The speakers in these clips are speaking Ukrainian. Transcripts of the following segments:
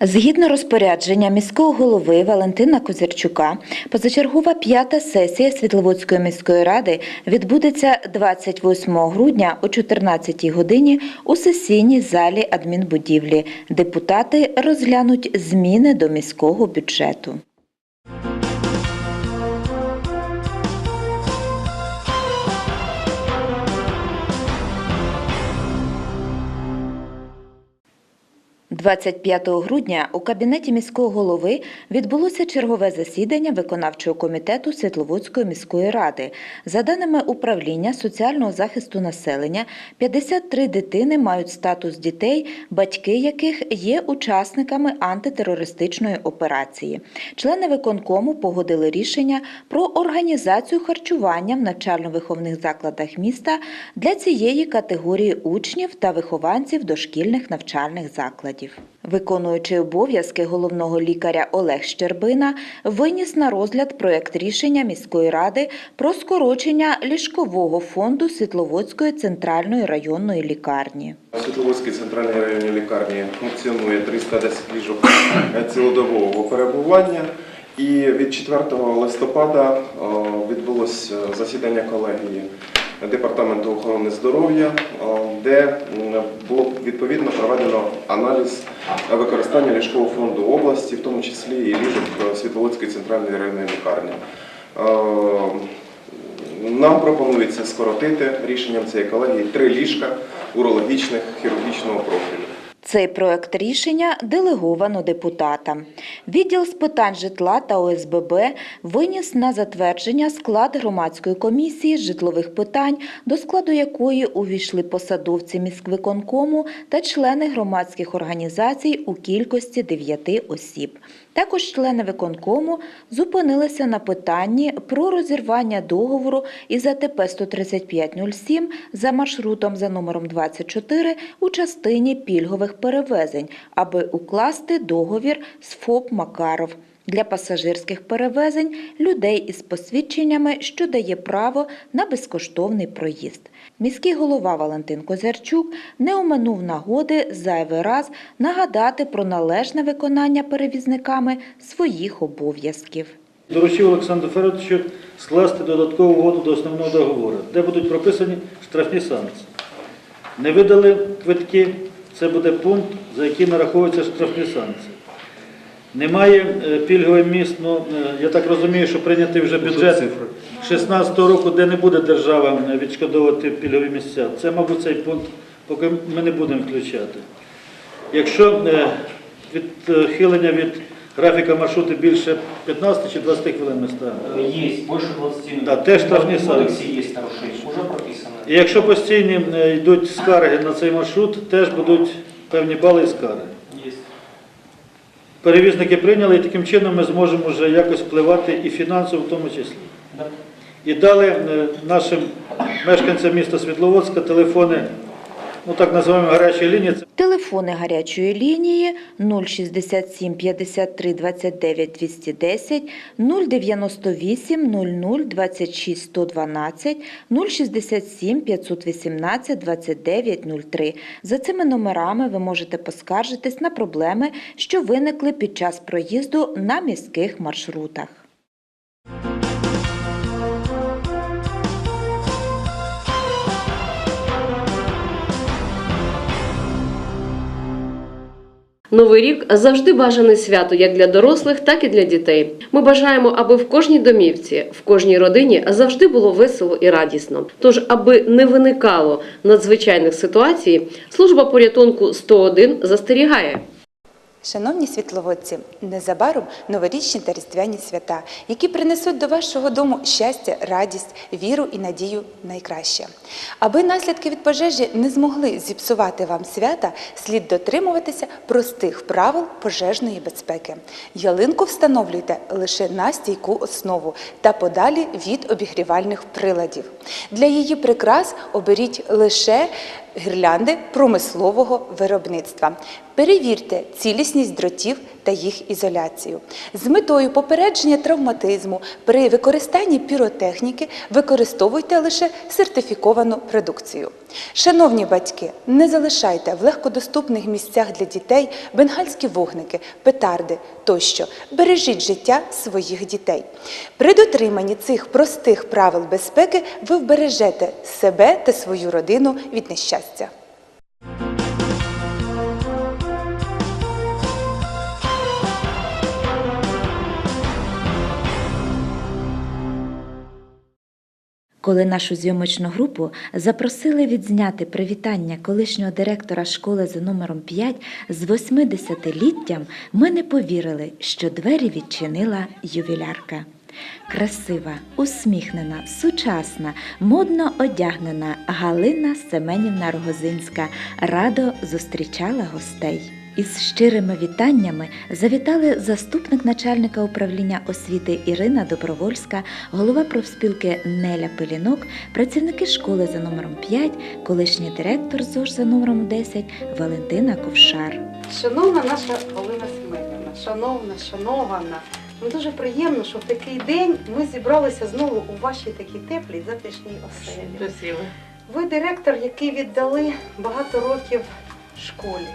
Згідно розпорядження міського голови Валентина Козирчука, позачергова п'ята сесія Світловодської міської ради відбудеться 28 грудня о 14 годині у сесійній залі адмінбудівлі. Депутати розглянуть зміни до міського бюджету. – 25 грудня у кабінеті міського голови відбулося чергове засідання виконавчого комітету Світловодської міської ради. За даними управління соціального захисту населення, 53 дитини мають статус дітей, батьки яких є учасниками антитерористичної операції. Члени виконкому погодили рішення про організацію харчування в навчально-виховних закладах міста для цієї категорії учнів та вихованців дошкільних навчальних закладів. Виконуючий обов'язки головного лікаря Олег Щербина виніс на розгляд проект рішення міської ради про скорочення ліжкового фонду Світловодської центральної районної лікарні. Світловодській центральній районній лікарні функціонує 310 ліжок цілодобового перебування. І від 4 листопада е, відбулося засідання колегії Департаменту охорони здоров'я, де було відповідно проведено аналіз використання ліжкового фонду області, в тому числі і ліжок Світловодської центральної районної лікарні. Нам пропонується скоротити рішенням цієї колегії три ліжка урологічних хірургічного профілю. Цей проект рішення делеговано депутатам. Відділ з питань житла та ОСББ виніс на затвердження склад громадської комісії житлових питань, до складу якої увійшли посадовці міськвиконкому та члени громадських організацій у кількості 9 осіб. Також члени виконкому зупинилися на питанні про розірвання договору із АТП 13507 за маршрутом за номером 24 у частині пільгових перевезень, аби укласти договір з ФОП Макаров для пасажирських перевезень людей із посвідченнями, що дає право на безкоштовний проїзд. Міський голова Валентин Козярчук не оминув нагоди зайвий раз нагадати про належне виконання перевізниками своїх обов'язків. Доручив Олександру Федоровичу скласти додаткову угоду до основного договору, де будуть прописані штрафні санкції. Не видали квитки, це буде пункт, за який нараховуються штрафні санкції. Немає е, пільгових міст, ну, е, я так розумію, що прийнятий вже бюджет 2016 року, де не буде держава е, відшкодовувати пільгові місця. Це, мабуть, цей пункт поки ми не будемо включати. Якщо відхилення від графіка маршруту більше 15 чи 20 хвилин ми ставимо. Есть, больше 20 минут. Да, те штрафні В санкції. уже прописано. І якщо постійні е, йдуть скарги на цей маршрут, теж будуть певні бали і скарги. Перевізники прийняли, і таким чином ми зможемо вже якось впливати і фінансово в тому числі. І дали е, нашим мешканцям міста Світловодська телефони, ну так називаємо гарячі лінії. Телефони гарячої лінії 067 53 29 210, 098 00 26 112, 067 518 29 03. За цими номерами ви можете поскаржитись на проблеми, що виникли під час проїзду на міських маршрутах. Новий рік завжди бажане свято як для дорослих, так і для дітей. Ми бажаємо, аби в кожній домівці, в кожній родині завжди було весело і радісно. Тож, аби не виникало надзвичайних ситуацій, служба порятунку 101 застерігає. Шановні світловодці, незабаром новорічні та різдвяні свята, які принесуть до вашого дому щастя, радість, віру і надію найкраще. Аби наслідки від пожежі не змогли зіпсувати вам свята, слід дотримуватися простих правил пожежної безпеки. Ялинку встановлюйте лише на стійку основу та подалі від обігрівальних приладів. Для її прикрас оберіть лише гірлянди промислового виробництва. Перевірте цілісність дротів та їх ізоляцію. З метою попередження травматизму при використанні піротехніки використовуйте лише сертифіковану продукцію. Шановні батьки, не залишайте в легкодоступних місцях для дітей бенгальські вогники, петарди тощо. Бережіть життя своїх дітей. При дотриманні цих простих правил безпеки ви вбережете себе та свою родину від нещастя. Коли нашу зйомочну групу запросили відзняти привітання колишнього директора школи за номером 5 з 80-літтям, ми не повірили, що двері відчинила ювілярка. Красива, усміхнена, сучасна, модно одягнена Галина Семенівна Рогозинська радо зустрічала гостей. Із щирими вітаннями завітали заступник начальника управління освіти Ірина Добровольська, голова профспілки Неля Пелінок, працівники школи за номером 5, колишній директор ЗОЖ за номером 10 Валентина Ковшар. Шановна наша Галина Семенівна, шановна, шанована, ну дуже приємно, що в такий день ми зібралися знову у вашій такій теплій затишній оселі. Ви директор, який віддали багато років школі,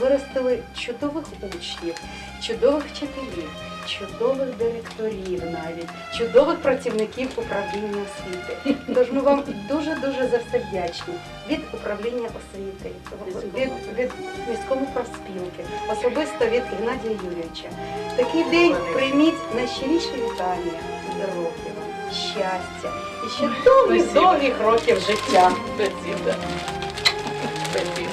виростили чудових учнів, чудових вчителів, чудових директорів навіть, чудових працівників управління освіти. Тож ми вам дуже дуже за все вдячні від управління освіти, від, від міської профспілки, особисто від Геннадія Юрійовича. Такий день прийміть найщиріші вітання, вам, щастя і ще довгих довгих років життя. Спасибо. Спасибо.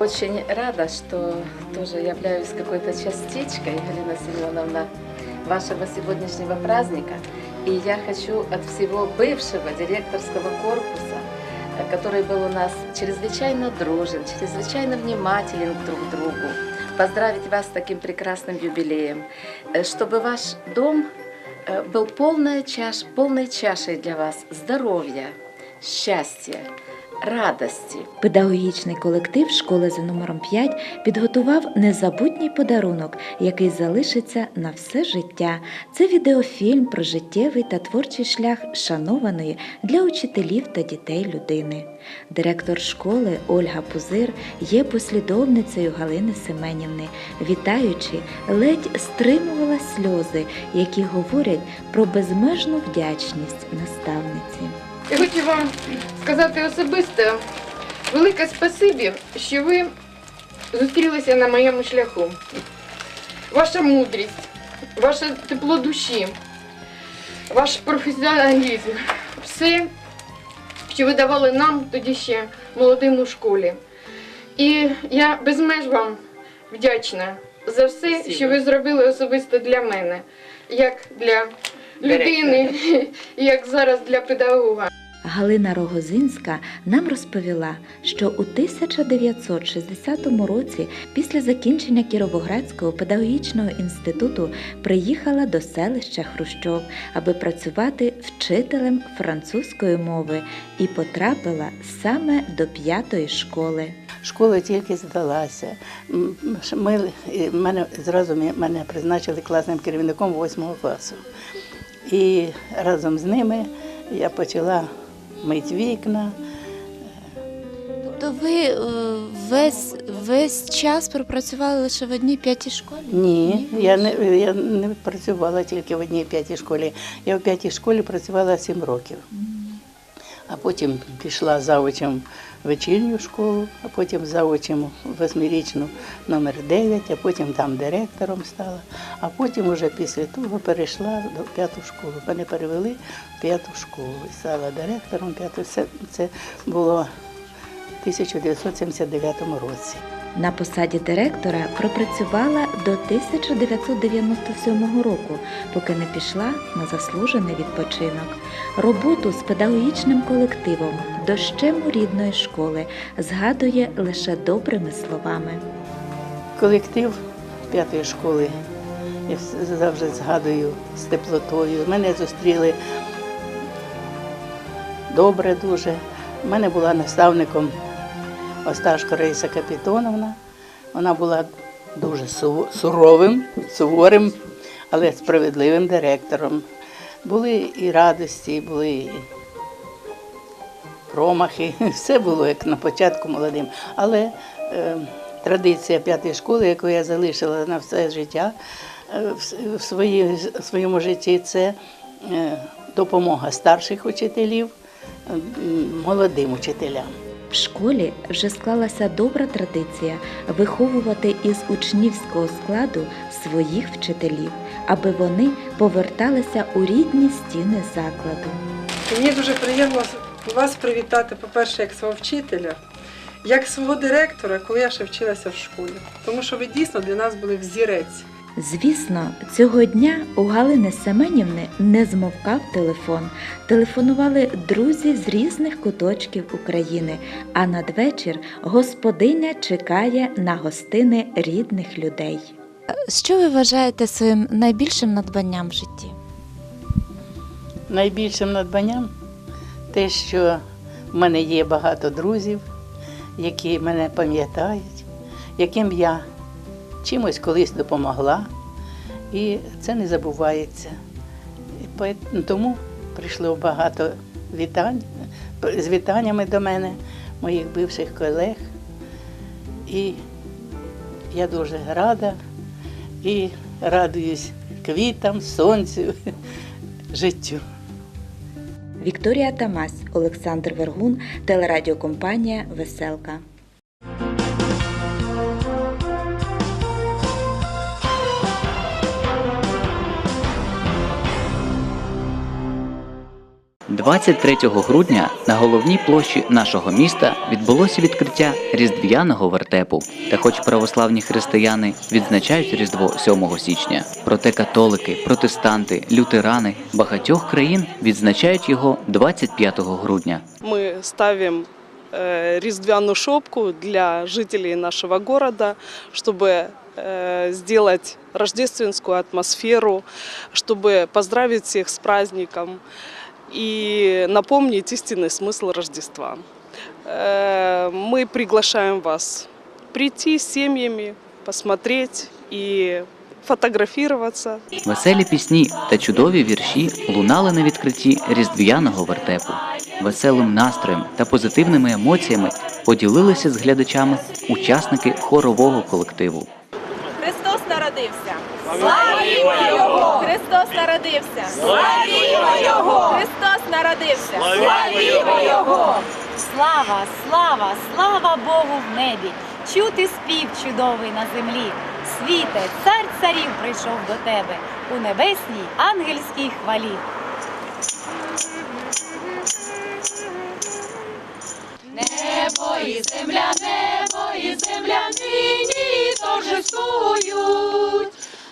Очень рада, что тоже являюсь какой-то частичкой, Галина Семеновна, вашего сегодняшнего праздника. И я хочу от всего бывшего директорского корпуса, э, который был у нас чрезвычайно дружен, чрезвычайно внимателен друг к другу, поздравить вас с таким прекрасным юбилеем, э, чтобы ваш дом э, был полная чаш, полной чашей для вас здоровья, счастья, радости. Педагогічний колектив школи за номером 5 підготував незабутній подарунок, який залишиться на все життя. Це відеофільм про життєвий та творчий шлях шанованої для учителів та дітей людини. Директор школи Ольга Пузир є послідовницею Галини Семенівни, вітаючи, ледь стримувала сльози, які говорять про безмежну вдячність наставниці. Я хочу вам сказати особисто велике спасибі, що ви зустрілися на моєму шляху. Ваша мудрість, ваше тепло душі, ваш професіоналізм, все, що ви давали нам тоді ще молодим у школі. І я безмеж вам вдячна за все, Спасибо. що ви зробили особисто для мене, як для людини, як зараз для педагога. Галина Рогозинська нам розповіла, що у 1960 році, після закінчення Кіровоградського педагогічного інституту, приїхала до селища Хрущов, аби працювати вчителем французької мови і потрапила саме до п'ятої школи. Школа тільки здалася. Ми, мене, зразу мене призначили класним керівником 8 класу. І разом з ними я почала мити вікна. Тобто ви е, весь, весь час пропрацювали лише в одній п'ятій школі? Ні, я не, я не працювала тільки в одній п'ятій школі. Я в п'ятій школі працювала сім років. А потім пішла завучем в вечірню школу, а потім завучем восьмирічну номер 9, а потім там директором стала. А потім уже після того перейшла до п'яту школу. Мене перевели в п'яту школу і стала директором п'ятої. Це, це було в 1979 році. На посаді директора пропрацювала до 1997 року, поки не пішла на заслужений відпочинок. Роботу з педагогічним колективом дощему рідної школи згадує лише добрими словами. Колектив п'ятої школи я завжди згадую з теплотою. Мене зустріли добре дуже. У мене була наставником Осташко Раїса Капітоновна. Вона була дуже суровим, суворим, але справедливим директором. Були і радості, були і промахи. Все було як на початку молодим. Але е, традиція п'ятої школи, яку я залишила на все життя е, в, свої, в своєму житті, це е, допомога старших учителів молодим учителям. В школі вже склалася добра традиція виховувати із учнівського складу своїх вчителів, аби вони поверталися у рідні стіни закладу. Мені дуже приємно вас привітати, по-перше, як свого вчителя, як свого директора, коли я ще вчилася в школі. Тому що ви дійсно для нас були взірець. Звісно, цього дня у Галини Семенівни не змовкав телефон. Телефонували друзі з різних куточків України, а надвечір господиня чекає на гостини рідних людей. Що ви вважаєте своїм найбільшим надбанням в житті? Найбільшим надбанням те, що в мене є багато друзів, які мене пам'ятають, яким я чимось колись допомогла, і це не забувається. І Тому прийшло багато вітань з вітаннями до мене, моїх бивших колег. І я дуже рада і радуюсь квітам, сонцю, життю. Вікторія Тамась, Олександр Вергун, телерадіокомпанія Веселка. – 23 грудня на головній площі нашого міста відбулося відкриття різдвяного вертепу. Та хоч православні християни відзначають Різдво 7 січня, проте католики, протестанти, лютерани багатьох країн відзначають його 25 грудня. Мы ставим э, рездвяную шопку для жителей нашего города, чтобы э, сделать рождественскую атмосферу, чтобы поздравить всех с праздником и напомнить истинный смысл Рождества. Э, Мы приглашаем вас прийти с семьями, посмотреть и фотографироваться. Веселі пісні та чудові вірші лунали на відкритті різдвяного вертепу. Веселим настроєм та позитивними емоціями поділилися з глядачами учасники хорового колективу. Христос народився. Славімо Його! Христос народився. Славімо Його! Христос народився. Славімо Його! Слава, слава, слава Богу в небі! Чути спів чудовий на землі. Світе, цар царів прийшов до тебе у небесній ангельській хвалі. Небо і земля, небо і земля нині торжествують.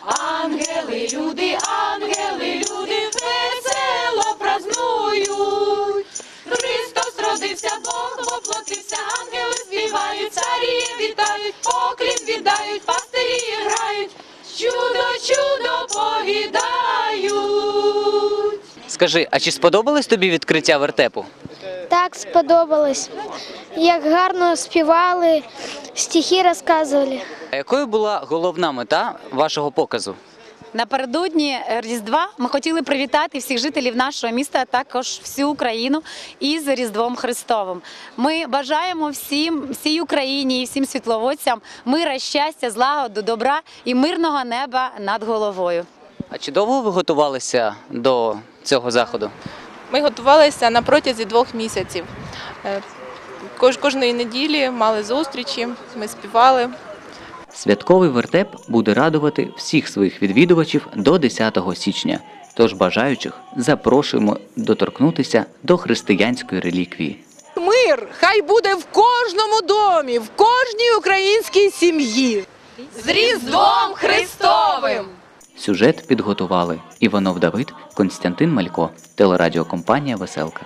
Ангели, люди, ангели, люди весело празнують. Христос родився, Бог воплотився, ангели співають, царі вітають, поклін віддають, пастирі грають, чудо, чудо повідають. Скажи, а чи сподобалось тобі відкриття вертепу? Так сподобалось. Як гарно співали, стихи розказували. А якою була головна мета вашого показу? Напередодні Різдва ми хотіли привітати всіх жителів нашого міста, а також всю Україну із Різдвом Христовим. Ми бажаємо всім, всій Україні і всім світловодцям мира, щастя, злагоду, добра і мирного неба над головою. А чи довго ви готувалися до цього заходу? Ми готувалися на протязі двох місяців. Е, кож- Кожної неділі мали зустрічі, ми співали. Святковий вертеп буде радувати всіх своїх відвідувачів до 10 січня. Тож бажаючих запрошуємо доторкнутися до християнської реліквії. Мир хай буде в кожному домі, в кожній українській сім'ї. З Різдвом Христовим! Сюжет підготували Іванов Давид, Константин Малько, телерадіокомпанія Веселка.